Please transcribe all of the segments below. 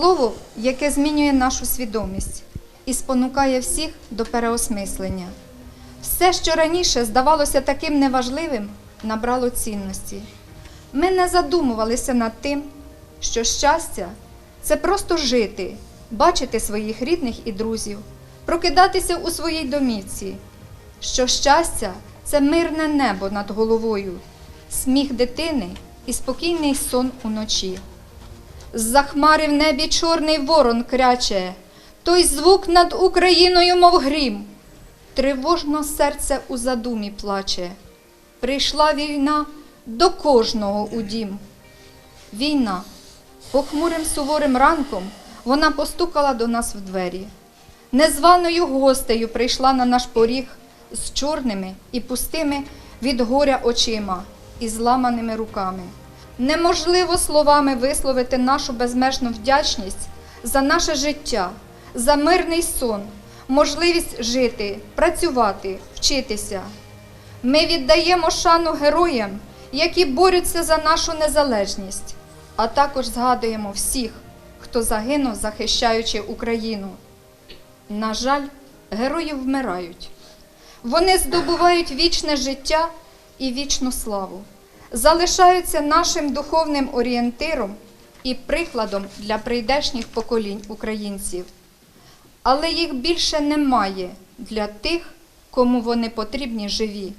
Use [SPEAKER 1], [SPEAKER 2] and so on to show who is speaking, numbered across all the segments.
[SPEAKER 1] Слово, яке змінює нашу свідомість і спонукає всіх до переосмислення. Все, що раніше здавалося таким неважливим, набрало цінності. Ми не задумувалися над тим, що щастя це просто жити, бачити своїх рідних і друзів, прокидатися у своїй домівці, що щастя це мирне небо над головою, сміх дитини і спокійний сон уночі. З-за хмари в небі чорний ворон кряче, той звук над Україною, мов грім. Тривожно серце у задумі плаче. Прийшла війна до кожного у дім. Війна. Похмурим суворим ранком вона постукала до нас в двері. Незваною гостею прийшла на наш поріг з чорними і пустими від горя очима і зламаними руками. Неможливо словами висловити нашу безмежну вдячність за наше життя, за мирний сон, можливість жити, працювати, вчитися. Ми віддаємо шану героям, які борються за нашу незалежність, а також згадуємо всіх, хто загинув, захищаючи Україну. На жаль, герої вмирають. Вони здобувають вічне життя і вічну славу, залишаються нашим духовним орієнтиром і прикладом для прийдешніх поколінь українців. Але їх більше немає для тих, кому вони потрібні живі.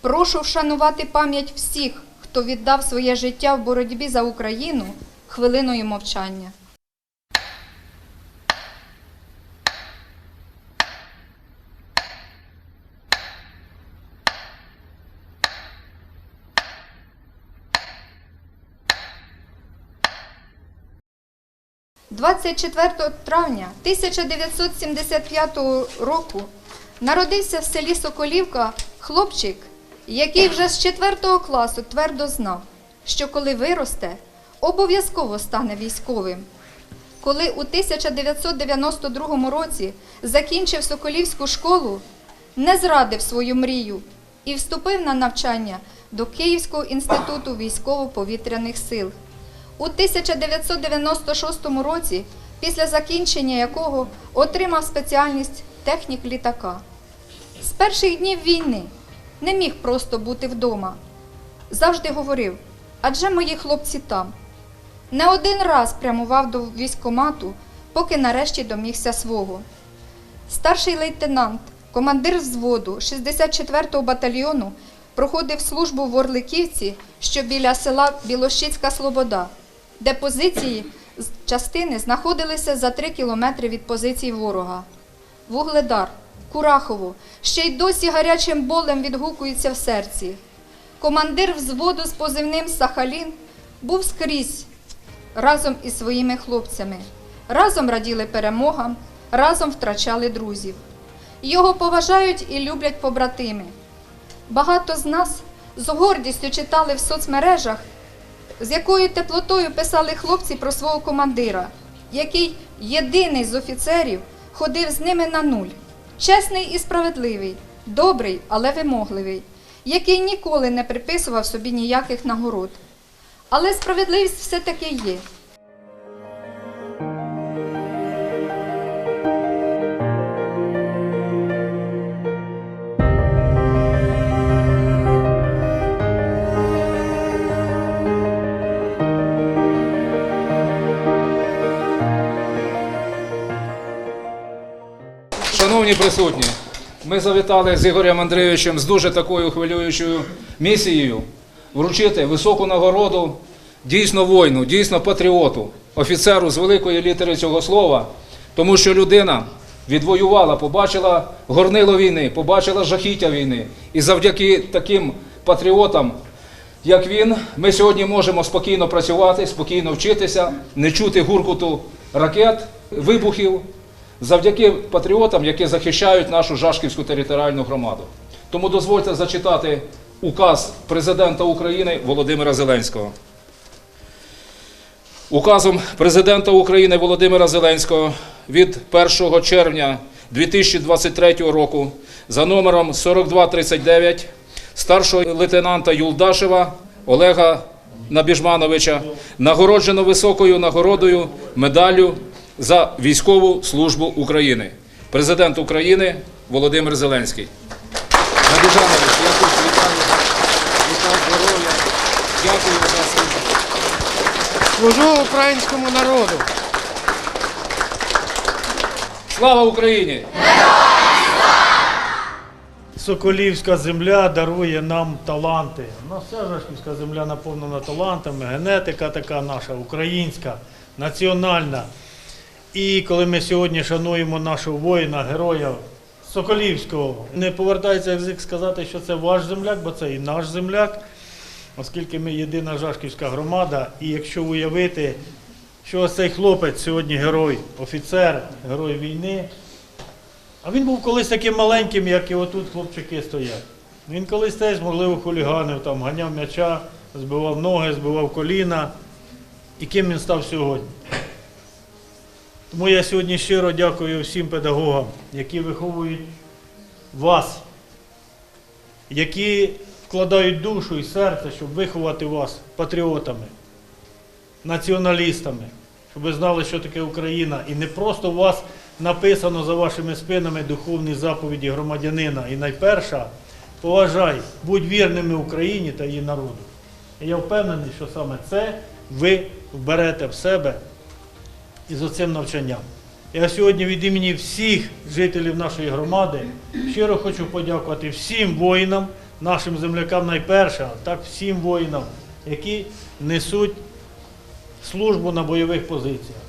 [SPEAKER 1] Прошу вшанувати пам'ять всіх, хто віддав своє життя в боротьбі за Україну хвилиною мовчання. – 24 травня 1975 року народився в селі Соколівка хлопчик, який вже з 4 класу твердо знав, що коли виросте, обов'язково стане військовим. Коли у 1992 році закінчив Соколівську школу, не зрадив свою мрію і вступив на навчання до Київського інституту військово-повітряних сил. У 1996 році, після закінчення якого отримав спеціальність технік літака. З перших днів війни не міг просто бути вдома. Завжди говорив, адже мої хлопці там. Не один раз прямував до військкомату, поки нарешті домігся свого. Старший лейтенант, командир взводу 64-го батальйону, проходив службу в Орликівці, що біля села Білощицька Слобода, де позиції частини знаходилися за 3 кілометри від позицій ворога. Вугледар, Курахово, ще й досі гарячим болем відгукується в серці. Командир взводу з позивним Сахалін був скрізь разом із своїми хлопцями. Разом раділи перемогам, разом втрачали друзів. Його поважають і люблять побратими. Багато з нас з гордістю читали в соцмережах, з якою теплотою писали хлопці про свого командира, який єдиний з офіцерів ходив з ними на нуль. Чесний і справедливий, добрий, але вимогливий, який ніколи не приписував собі ніяких нагород. Але справедливість все-таки є.
[SPEAKER 2] Шановні присутні, ми завітали з Ігорем Андрійовичем з дуже такою хвилюючою місією вручити високу нагороду дійсно воїну, дійсно патріоту, офіцеру з великої літери цього слова, тому що людина відвоювала, побачила горнило війни, побачила жахіття війни. І завдяки таким патріотам, як він, ми сьогодні можемо спокійно працювати, спокійно вчитися, не чути гуркуту ракет, вибухів завдяки патріотам, які захищають нашу Жашківську територіальну громаду. Тому дозвольте зачитати указ президента України Володимира Зеленського. Указом президента України Володимира Зеленського від 1 червня 2023 року за номером 4239 старшого лейтенанта Юлдашева Олега Набіжмановича нагороджено високою нагородою медаллю за військову службу України. Президент України Володимир Зеленський. Набіжанович, я тут вітаю. Вітаю здоров'я. Дякую за службу.
[SPEAKER 3] Служу українському народу.
[SPEAKER 2] Слава Україні!
[SPEAKER 4] Соколівська земля дарує нам таланти. У нас вся Жашківська земля наповнена талантами, генетика така наша, українська, національна. І коли ми сьогодні шануємо нашого воїна, героя Соколівського, не повертається язик сказати, що це ваш земляк, бо це і наш земляк, оскільки ми єдина Жашківська громада. І якщо уявити, що ось цей хлопець сьогодні герой, офіцер, герой війни, а він був колись таким маленьким, як і отут хлопчики стоять. Він колись теж, можливо, хуліганив, там, ганяв м'яча, збивав ноги, збивав коліна. І ким він став сьогодні? Тому я сьогодні щиро дякую всім педагогам, які виховують вас, які вкладають душу і серце, щоб виховати вас патріотами, націоналістами, щоб ви знали, що таке Україна. І не просто у вас написано за вашими спинами духовні заповіді громадянина. І найперша поважай, будь вірними Україні та її народу. І я впевнений, що саме це ви вберете в себе із оцим навчанням. Я сьогодні від імені всіх жителів нашої громади щиро хочу подякувати всім воїнам, нашим землякам найперше, а так всім воїнам, які несуть службу на бойових позиціях.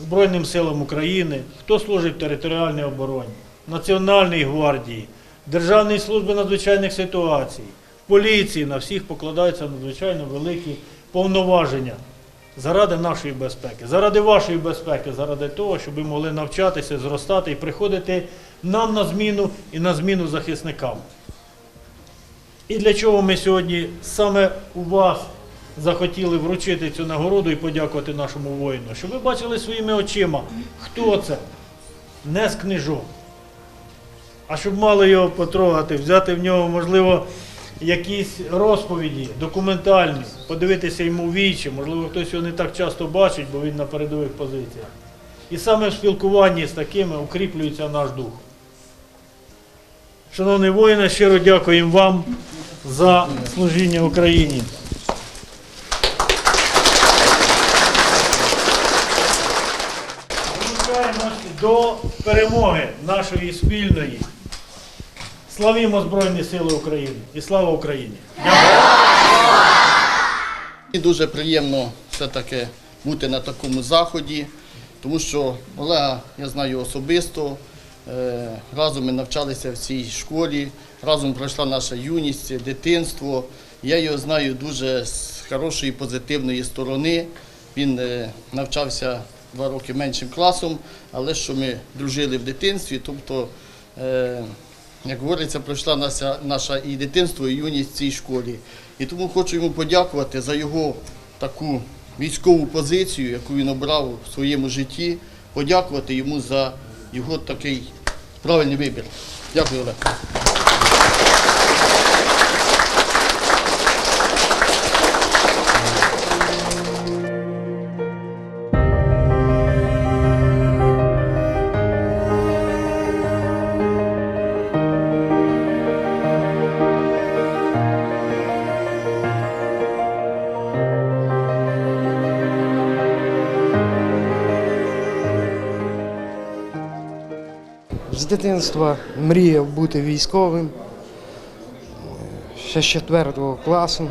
[SPEAKER 4] Збройним силам України, хто служить в територіальній обороні, Національній гвардії, Державній службі надзвичайних ситуацій, поліції на всіх покладаються надзвичайно великі повноваження заради нашої безпеки, заради вашої безпеки, заради того, щоб ви могли навчатися, зростати і приходити нам на зміну і на зміну захисникам. І для чого ми сьогодні саме у вас захотіли вручити цю нагороду і подякувати нашому воїну, щоб ви бачили своїми очима, хто це, не з книжок. А щоб мали його потрогати, взяти в нього, можливо, якісь розповіді документальні, подивитися йому в вічі, можливо, хтось його не так часто бачить, бо він на передових позиціях. І саме в спілкуванні з такими укріплюється наш дух. Шановні воїни, щиро дякуємо вам за служіння Україні. До перемоги нашої спільної. Славімо Збройні Сили України і слава Україні!
[SPEAKER 5] Мені дуже приємно все-таки бути на такому заході, тому що Олега я знаю особисто. е, Разом ми навчалися в цій школі, разом пройшла наша юність, дитинство. Я його знаю дуже з хорошої, позитивної сторони. Він е, навчався два роки меншим класом, але що ми дружили в дитинстві, тобто е, як говориться, пройшла наша, наша і дитинство, і юність в цій школі. І тому хочу йому подякувати за його таку військову позицію, яку він обрав в своєму житті, подякувати йому за його такий правильний вибір. Дякую, Олег.
[SPEAKER 3] З дитинства мріяв бути військовим. Ще з 4 класу.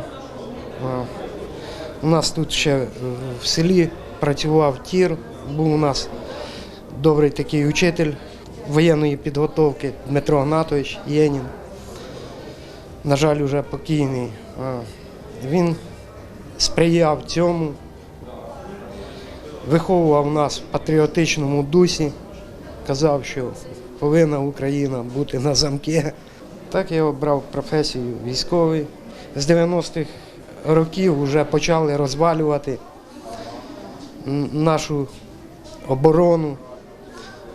[SPEAKER 3] У нас тут ще в селі працював тір. Був у нас добрий такий учитель воєнної підготовки Дмитро Гнатович Єнін. На жаль, уже покійний. Він сприяв цьому, виховував нас в патріотичному дусі казав, що повинна Україна бути на замки. Так я обрав професію військовий. З 90-х років вже почали розвалювати нашу оборону.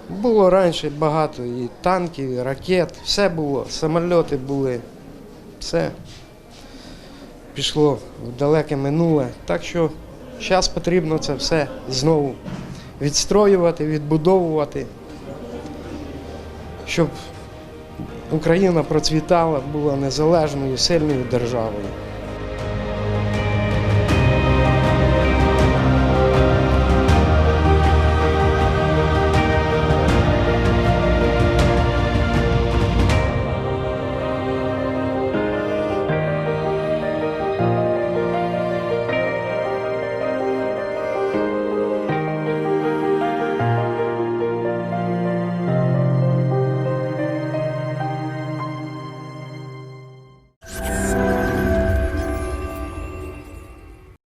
[SPEAKER 3] Було раніше багато і танків, і ракет, все було, самольоти були, все. пішло в далеке минуле. Так що зараз потрібно це все знову відстроювати, відбудовувати, щоб Україна процвітала, була незалежною, сильною державою.